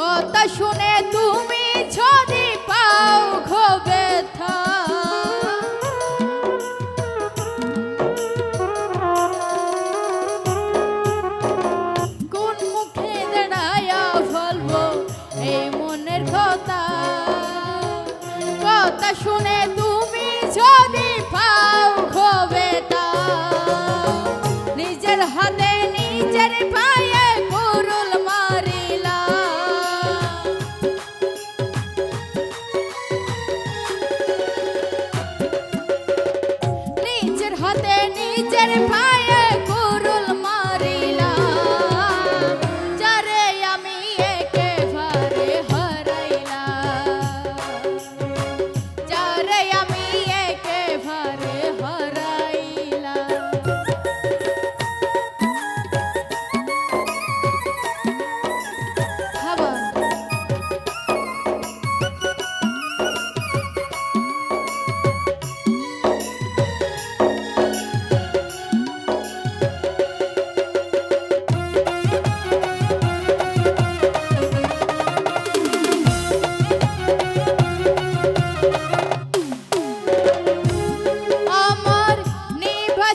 কথা শুনে তুমি পায়ে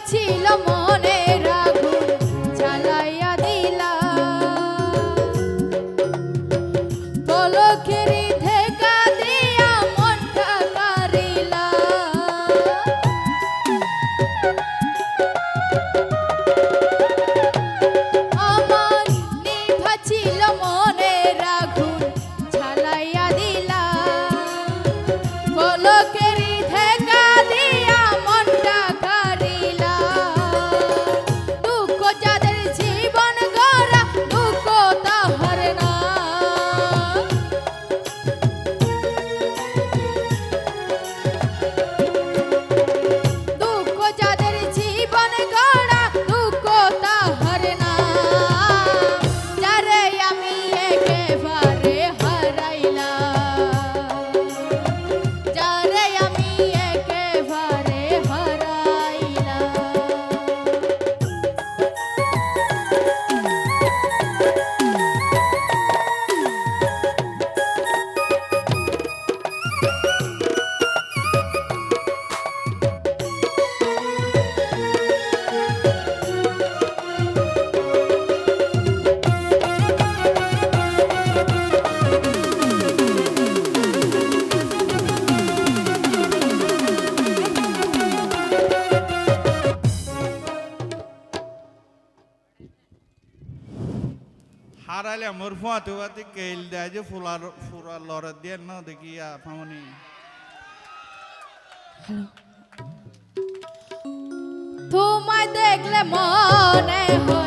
ছিল মনে। আর আলে আমার ফুয়াতে ফুয়াতে কেল দেয় যে ফুলার ফুরার লড়ে দিয়ে না দেখি ফামনি তোমায় দেখলে মনে হয়